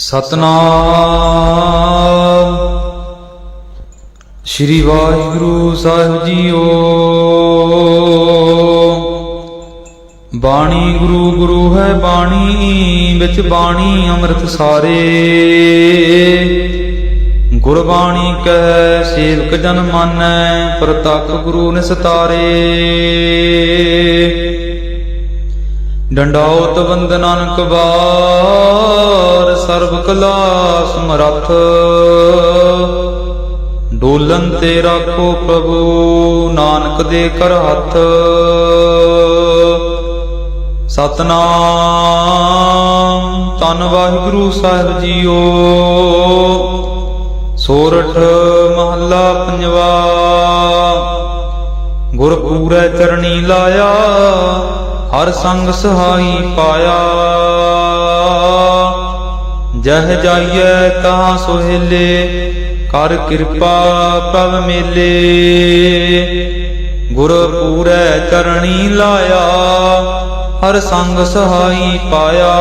ਸਤਨਾਮ। ਸ੍ਰੀ ਵਾਹਿਗੁਰੂ ਸਾਹਿਬ ਜੀਓ। ਬਾਣੀ ਗੁਰੂ ਗੁਰੂ ਹੈ ਬਾਣੀ, ਵਿੱਚ ਬਾਣੀ ਅੰਮ੍ਰਿਤ ਸਾਰੇ। ਗੁਰਬਾਣੀ ਕਹਿ, ਸੇਵਕ ਜਨ ਮਾਨੈ, ਪ੍ਰਤੱਖ ਗੁਰੂ ਨਿਸਤਾਰੇ। ਡੰਡਾਉਤ ਵੰਦਨਾਨਕ ਵਾਰ ਸਰਬ ਕਲਾ ਸਮਰੱਥ ਡੋਲਨ ਤੇ ਰੱਖੋ ਪ੍ਰਭੂ, ਨਾਨਕ ਦੇ ਕਰ ਹੱਥ। ਸਤਨਾਮ ਤਨ ਵਾਹਿਗੁਰੂ ਸਾਹਿਬ ਜੀਓ। ਸੋਰਠ ਮਹੱਲਾ ਪੰਜਵਾ। ਗੁਰ ਪੂਰੈ ਚਰਣੀ ਲਾਇਆ, ਹਰ ਸੰਗ ਸਹਾਈ ਪਾਇਆ। ਜਹ ਜਾਈਐ ਤਾ ਸੁਹੇਲੇ, ਕਰ ਕਿਰਪਾ ਪ੍ਰਭ ਮੇਲੇ। ਗੁਰ ਪੂਰੈ ਚਰਣੀ ਲਾਇਆ, ਹਰ ਸੰਗ ਸਹਾਈ ਪਾਇਆ।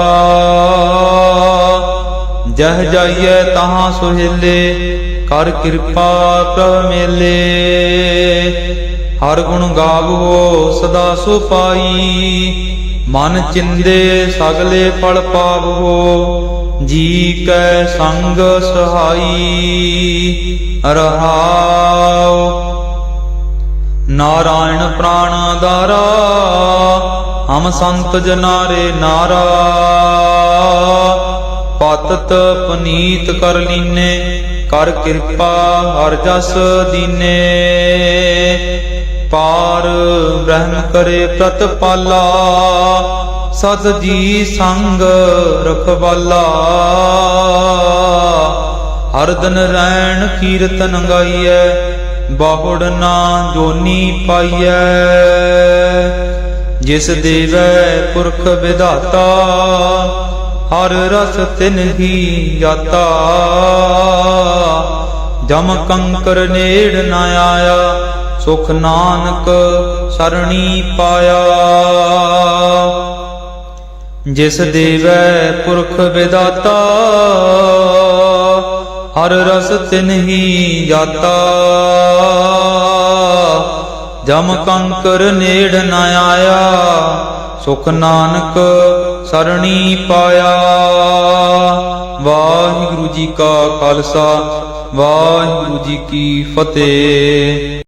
ਜਹ ਜਾਈਐ ਤਹਾਂ ਸੁਹੇਲੇ, ਕਰ ਕਿਰਪਾ ਪ੍ਰਭ ਮੇਲੇ। ਹਰ ਗੁਣ ਗਾਵੋ ਸਦਾ ਸੁਪਾਈ, ਮਨ ਚਿੰਦੇ ਸਗਲੇ ਫਲ ਪਾਵੋ। ਜੀ ਕੈ ਸੰਗ ਸਹਾਈ, ਰਹਾਉ। ਨਾਰਾਇਣ ਪ੍ਰਾਣ ਦਾਰਾ, ਹਮ ਸੰਤ ਜਨਾਰੇ ਨਾਰਾ। ਪਤਤ ਪਨੀਤ ਕਰ ਲੀਨੇ, ਕਰ ਕਿਰਪਾ ਹਰ ਜਸ ਦੀਨੇ। ਪਾਰ ਬ੍ਰਹਮ ਕਰੇ ਪ੍ਰਤਪਾਲਾ ਸਤ ਜੀ ਸੰਗ ਰਖਵਾਲਾ। ਹਰ ਦਿਨ ਰੈਣ ਕੀਰਤਨ ਗਾਈਐ, ਬਾਹੁੜ ਨਾ ਜੋਨੀ ਪਾਈਐ। ਜਿਸ ਦੇਵੈ ਪੁਰਖ ਵਿਧਾਤਾ, ਹਰ ਰਸ ਤਿਨ ਹੀ ਜਾਤਾ ਜਮ ਕੰਕਰ ਨੇੜ ਨਾ ਆਇਆ, ਸੁਖ ਨਾਨਕ ਸਰਣੀ ਪਾਇਆ। ਜਿਸ ਦੇਵੈ ਪੁਰਖ ਵਿਦਾਤਾ ਹਰ ਰਸ ਤਿਨ ਹੀ ਜਾਤਾ। ਜਮ ਕੰਕਰ ਨੇੜ ਨ ਆਇਆ ਸੁਖ ਨਾਨਕ ਸਰਣੀ ਪਾਇਆ। ਵਾਹਿਗੁਰੂ ਜੀ ਕਾ ਖਾਲਸਾ ਵਾਹਿਗੁਰੂ ਜੀ ਕੀ ਫਤਿਹ।